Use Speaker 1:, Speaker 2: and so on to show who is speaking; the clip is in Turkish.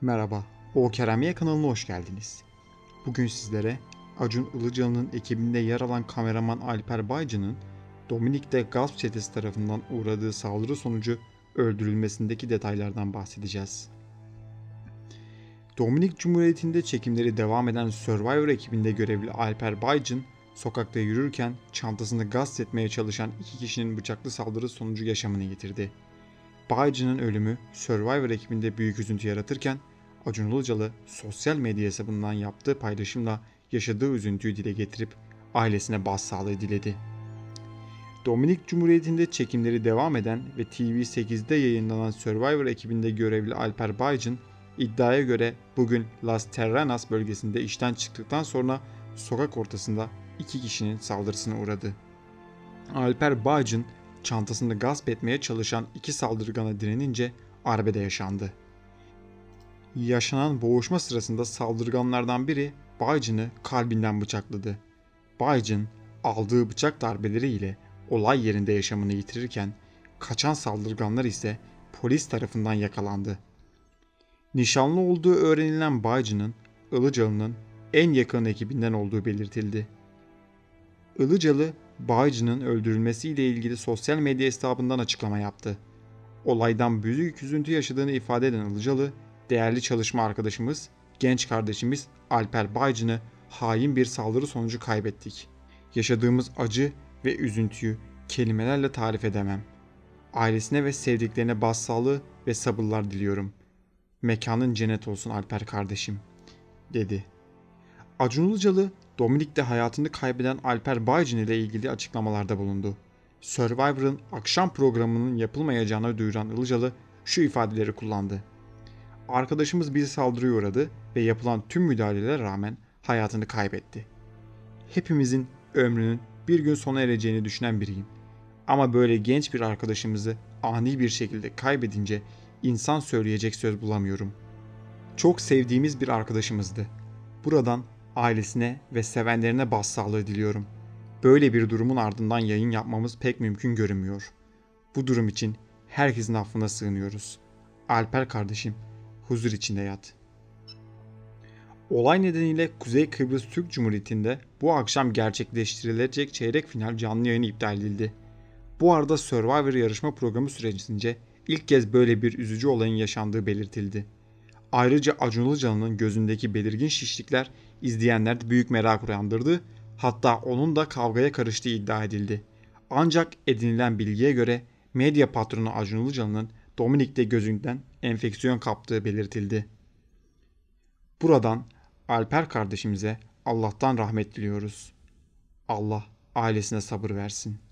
Speaker 1: Merhaba, O Keremiye kanalına hoş geldiniz. Bugün sizlere Acun Ilıcalı'nın ekibinde yer alan kameraman Alper Baycı'nın Dominik'te gasp çetesi tarafından uğradığı saldırı sonucu öldürülmesindeki detaylardan bahsedeceğiz. Dominik Cumhuriyeti'nde çekimleri devam eden Survivor ekibinde görevli Alper Baycın, sokakta yürürken çantasını gasp etmeye çalışan iki kişinin bıçaklı saldırı sonucu yaşamını yitirdi. Baycı'nın ölümü Survivor ekibinde büyük üzüntü yaratırken Acun Ilıcalı sosyal medya hesabından yaptığı paylaşımla yaşadığı üzüntüyü dile getirip ailesine başsağlığı diledi. Dominik Cumhuriyeti'nde çekimleri devam eden ve TV8'de yayınlanan Survivor ekibinde görevli Alper Baycın iddiaya göre bugün Las Terranas bölgesinde işten çıktıktan sonra sokak ortasında iki kişinin saldırısına uğradı. Alper Baycın çantasını gasp etmeye çalışan iki saldırgana direnince arbede yaşandı. Yaşanan boğuşma sırasında saldırganlardan biri Baycın'ı kalbinden bıçakladı. Baycın aldığı bıçak darbeleri ile olay yerinde yaşamını yitirirken kaçan saldırganlar ise polis tarafından yakalandı. Nişanlı olduğu öğrenilen Baycı'nın Ilıcalı'nın en yakın ekibinden olduğu belirtildi. Ilıcalı, Baycı'nın öldürülmesiyle ilgili sosyal medya hesabından açıklama yaptı. Olaydan büyük üzüntü yaşadığını ifade eden Ilıcalı, değerli çalışma arkadaşımız, genç kardeşimiz Alper Baycın'ı hain bir saldırı sonucu kaybettik. Yaşadığımız acı ve üzüntüyü kelimelerle tarif edemem. Ailesine ve sevdiklerine başsağlığı ve sabırlar diliyorum. Mekanın cennet olsun Alper kardeşim, dedi. Acun Ilıcalı, Dominik'te hayatını kaybeden Alper Baycın ile ilgili açıklamalarda bulundu. Survivor'ın akşam programının yapılmayacağını duyuran Ilıcalı şu ifadeleri kullandı. Arkadaşımız bir saldırıya uğradı ve yapılan tüm müdahalelere rağmen hayatını kaybetti. Hepimizin ömrünün bir gün sona ereceğini düşünen biriyim. Ama böyle genç bir arkadaşımızı ani bir şekilde kaybedince insan söyleyecek söz bulamıyorum. Çok sevdiğimiz bir arkadaşımızdı. Buradan ailesine ve sevenlerine başsağlığı diliyorum. Böyle bir durumun ardından yayın yapmamız pek mümkün görünmüyor. Bu durum için herkesin affına sığınıyoruz. Alper kardeşim, huzur içinde yat. Olay nedeniyle Kuzey Kıbrıs Türk Cumhuriyeti'nde bu akşam gerçekleştirilecek çeyrek final canlı yayını iptal edildi. Bu arada Survivor yarışma programı sürecince ilk kez böyle bir üzücü olayın yaşandığı belirtildi. Ayrıca Acun Ilıcalı'nın gözündeki belirgin şişlikler izleyenlerde büyük merak uyandırdı. Hatta onun da kavgaya karıştığı iddia edildi. Ancak edinilen bilgiye göre medya patronu Acun Ilıcalı'nın Dominik'te gözünden enfeksiyon kaptığı belirtildi. Buradan Alper kardeşimize Allah'tan rahmet diliyoruz. Allah ailesine sabır versin.''